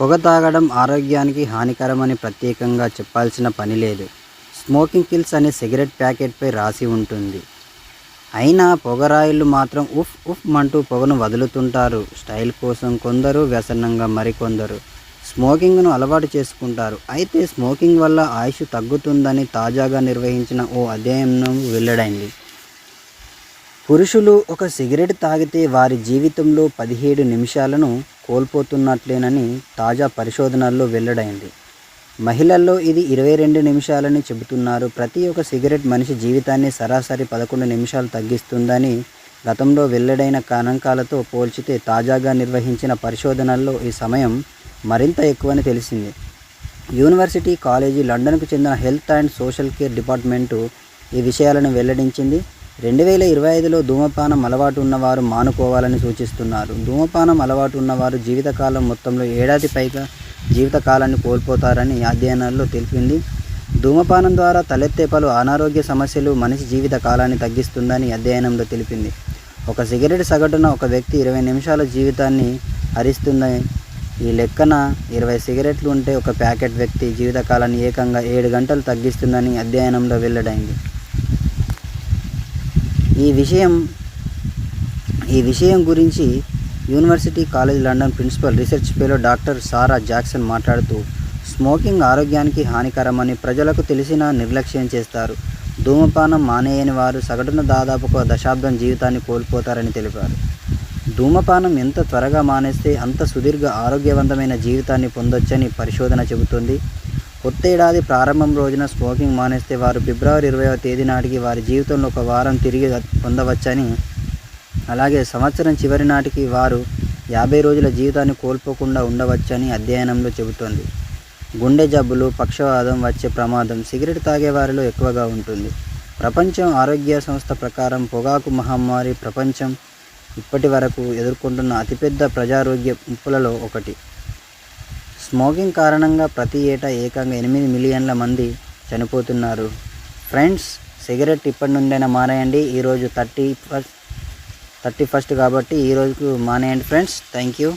పొగ తాగడం ఆరోగ్యానికి హానికరమని ప్రత్యేకంగా చెప్పాల్సిన పని లేదు. స్మోకింగ్ కిల్స్ అనే సిగరెట్ ప్యాకెట్పై రాసి ఉంటుంది. అయినా పొగరాయిలు మాత్రం ఉఫ్ ఉఫ్ మంటూ పొగను వదులుతుంటారు. స్టైల్ కోసం కొందరు వ్యసనంగా మరికొందరు స్మోకింగ్ను అలవాటు చేసుకుంటారు. అయితే స్మోకింగ్ వల్ల ఆయుష్ తగ్గుతుందని తాజాగా నిర్వహించిన ఓ అధ్యయనం వెల్లడైంది. పురుషులు ఒక సిగరెట్ తాగితే వారి జీవితంలో పదిహేడు నిమిషాలను కోల్పోతున్నట్లేనని తాజా పరిశోధనల్లో వెల్లడైంది. మహిళల్లో ఇది ఇరవై రెండు నిమిషాలని చెబుతున్నారు. ప్రతి ఒక్క సిగరెట్ మనిషి జీవితాన్ని సరాసరి పదకొండు నిమిషాలు తగ్గిస్తుందని గతంలో వెల్లడైన గణాంకాలతో పోల్చితే తాజాగా నిర్వహించిన పరిశోధనల్లో ఈ సమయం మరింత ఎక్కువని తెలిసింది. యూనివర్సిటీ కాలేజీ లండన్కు చెందిన health and social care department ఈ విషయాలను వెల్లడించింది. రెండు వేల ఇరవై ఐదులో ధూమపానం అలవాటు ఉన్నవారు మానుకోవాలని సూచిస్తున్నారు. ధూమపానం అలవాటు ఉన్నవారు జీవితకాలం మొత్తంలో ఏడాది పైగా జీవితకాలాన్ని కోల్పోతారని అధ్యయనాల్లో తెలిపింది. ధూమపానం ద్వారా తలెత్తే పలు అనారోగ్య సమస్యలు మనిషి జీవిత కాలాన్ని తగ్గిస్తుందని అధ్యయనంలో తెలిపింది. ఒక సిగరెట్ సగటున ఒక వ్యక్తి ఇరవై నిమిషాల జీవితాన్ని హరిస్తుందని ఈ లెక్కన ఇరవై సిగరెట్లు ఉంటే ఒక ప్యాకెట్ వ్యక్తి జీవితకాలాన్ని ఏకంగా ఏడు గంటలు తగ్గిస్తుందని అధ్యయనంలో వెల్లడైంది. ఈ విషయం ఈ విషయం గురించి university college London principal research fellow doctor Sarah Jackson మాట్లాడుతూ స్మోకింగ్ ఆరోగ్యానికి హానికరమని ప్రజలకు తెలిసినా నిర్లక్ష్యం చేస్తారు. ధూమపానం మానేయని వారు సగటున దాదాపు ఒక దశాబ్దం జీవితాన్ని కోల్పోతారని తెలిపారు. ధూమపానం ఎంత త్వరగా మానేస్తే అంత సుదీర్ఘ ఆరోగ్యవంతమైన జీవితాన్ని పొందొచ్చని పరిశోధన చెబుతుంది. కొత్త ఏడాది ప్రారంభం రోజున స్మోకింగ్ మానేస్తే వారు ఫిబ్రవరి ఇరవైవ తేదీ నాటికి వారి జీవితంలో ఒక వారం తిరిగి పొందవచ్చని అలాగే సంవత్సరం చివరి నాటికి వారు యాభై రోజుల జీవితాన్ని కోల్పోకుండా ఉండవచ్చని అధ్యయనంలో చెబుతోంది. గుండె జబ్బులు పక్షవాదం వచ్చే ప్రమాదం సిగరెట్ తాగే వారిలో ఎక్కువగా ఉంటుంది. ప్రపంచం ఆరోగ్య సంస్థ ప్రకారం పొగాకు మహమ్మారి ప్రపంచం ఇప్పటి వరకు ఎదుర్కొంటున్న అతిపెద్ద ప్రజారోగ్య ముప్పులలో ఒకటి. స్మోకింగ్ కారణంగా ప్రతి ఏటా ఏకంగా ఎనిమిది మిలియన్ల మంది చనిపోతున్నారు. ఫ్రెండ్స్ సిగరెట్ ఇప్పటి నుండైనా మానేయండి. ఈరోజు థర్టీ ఫస్ట్ థర్టీ ఫస్ట్ కాబట్టి ఈ రోజుకు మానేయండి. Friends thank you.